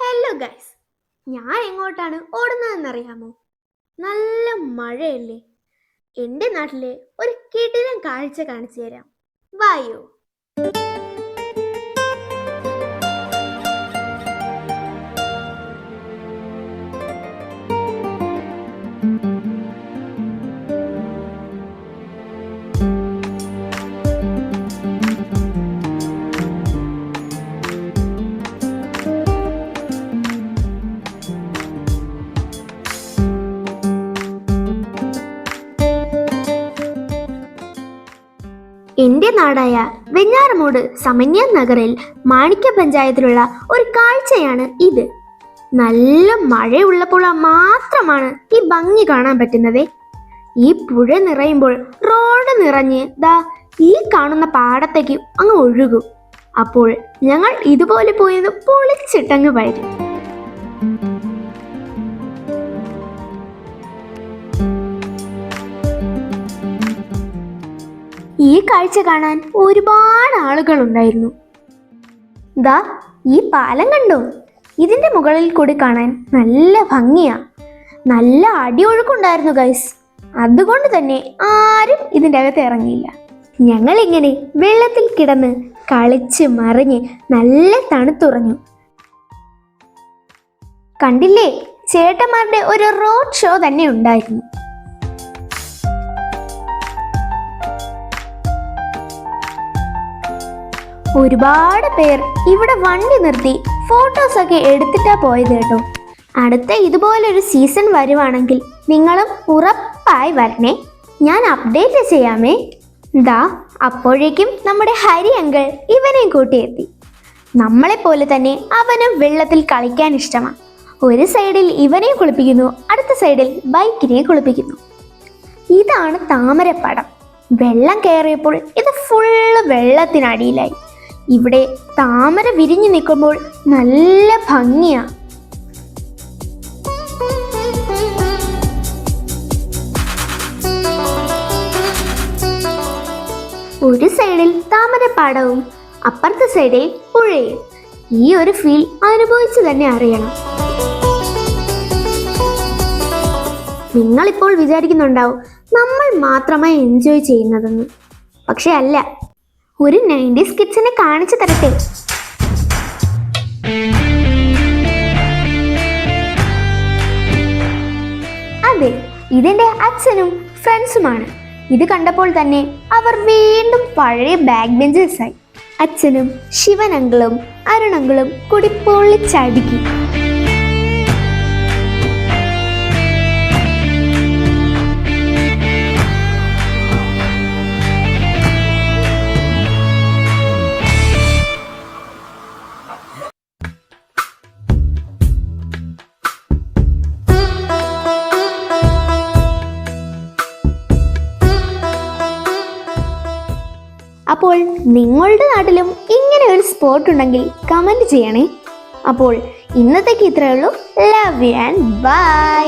Hello guys ഞാൻ എങ്ങോട്ടാണ് ഓടുന്നതെന്നറിയാമോ? നല്ല മഴയല്ലേ? എന്റെ നാട്ടിലെ ഒരു കിടിലൻ കാഴ്ച കാണിച്ചു തരാം. വായോ. നാടായ വെഞ്ഞാറമൂട് സമന്യ നഗറിൽ മാണിക്യ പഞ്ചായത്തിലുള്ള ഒരു കാഴ്ചയാണ് ഇത്. നല്ല മഴയുള്ളപ്പോൾ മാത്രമാണ് ഈ ഭംഗി കാണാൻ പറ്റുന്നത്. ഈ പുഴ നിറയുമ്പോൾ റോഡ് നിറഞ്ഞ് ദാ ഈ കാണുന്ന പാടത്തേക്ക് അങ്ങ് ഒഴുകും. അപ്പോൾ ഞങ്ങൾ ഇതുപോലെ പോയത് പൊളിച്ചിട്ടങ്ങ് വരും. ഈ കാഴ്ച കാണാൻ ഒരുപാട് ആളുകൾ ഉണ്ടായിരുന്നു ദാ ഈ പാലം കണ്ടോ? ഇതിന്റെ മുകളിൽ കൂടി കാണാൻ നല്ല ഭംഗിയാ. നല്ല അടിയൊഴുക്കുണ്ടായിരുന്നു ഗൈസ് അതുകൊണ്ട് തന്നെ ആരും ഇതിന്റെ അകത്ത് ഇറങ്ങിയില്ല. ഞങ്ങൾ ഇങ്ങനെ വെള്ളത്തിൽ കിടന്ന് കളിച്ച് മറിഞ്ഞ് നല്ല തണുത്തുറഞ്ഞു. കണ്ടില്ലേ? ചേട്ടന്മാരുടെ ഒരു റോഡ് ഷോ തന്നെ ഉണ്ടായിരുന്നു. ഒരുപാട് പേർ ഇവിടെ വണ്ടി നിർത്തി ഫോട്ടോസ് ഒക്കെ എടുത്തിട്ടാ പോയത് കേട്ടോ. അടുത്ത ഇതുപോലൊരു സീസൺ വരുവാണെങ്കിൽ നിങ്ങളും ഉറപ്പായി വരണേ. ഞാൻ അപ്ഡേറ്റ് ചെയ്യാമേ. ദാ അപ്പോഴേക്കും നമ്മുടെ ഹരി അങ്കിൾ ഇവനെയും കൂട്ടിയെത്തി. നമ്മളെപ്പോലെ തന്നെ അവനും വെള്ളത്തിൽ കളിക്കാൻ ഇഷ്ടമാണ് ഒരു സൈഡിൽ ഇവനെ കുളിപ്പിക്കുന്നു അടുത്ത സൈഡിൽ ബൈക്കിനെ കുളിപ്പിക്കുന്നു. ഇതാണ് താമരപ്പടം. വെള്ളം കയറിയപ്പോൾ ഇത് ഫുള്ള് വെള്ളത്തിനടിയിലായി. ഇവിടെ താമര വിരിഞ്ഞു നിൽക്കുമ്പോൾ നല്ല ഭംഗിയാ. ഒരു സൈഡിൽ താമരപ്പാടവും അപ്പുറത്തെ സൈഡിൽ പുഴയും. ഈ ഒരു ഫീൽ അനുഭവിച്ചു തന്നെ അറിയണം. നിങ്ങളിപ്പോൾ വിചാരിക്കുന്നുണ്ടാവും നമ്മൾ മാത്രമായി എൻജോയ് ചെയ്യുന്നതെന്ന്. പക്ഷെ അല്ല ഒരു നയന്റീസ് കിഡ്സിനെ കാണിച്ചു തരട്ടെ. അതെ ഇതെന്റെ അച്ഛനും ഫ്രണ്ട്സുമാണ്. ഇത് കണ്ടപ്പോൾ തന്നെ അവർ വീണ്ടും പഴയ ബാക്ക് ബെഞ്ചേഴ്സായി. അച്ഛനും ശിവനങ്കിളും അരുണങ്കിളും കൂടി അപ്പോൾ നിങ്ങളുടെ നാട്ടിലും ഇങ്ങനെ ഒരു സ്പോട്ട് ഉണ്ടെങ്കിൽ കമന്റ് ചെയ്യണേ. അപ്പോൾ ഇന്നത്തേക്ക് ഇത്രയേ ഉള്ളൂ. Love you and by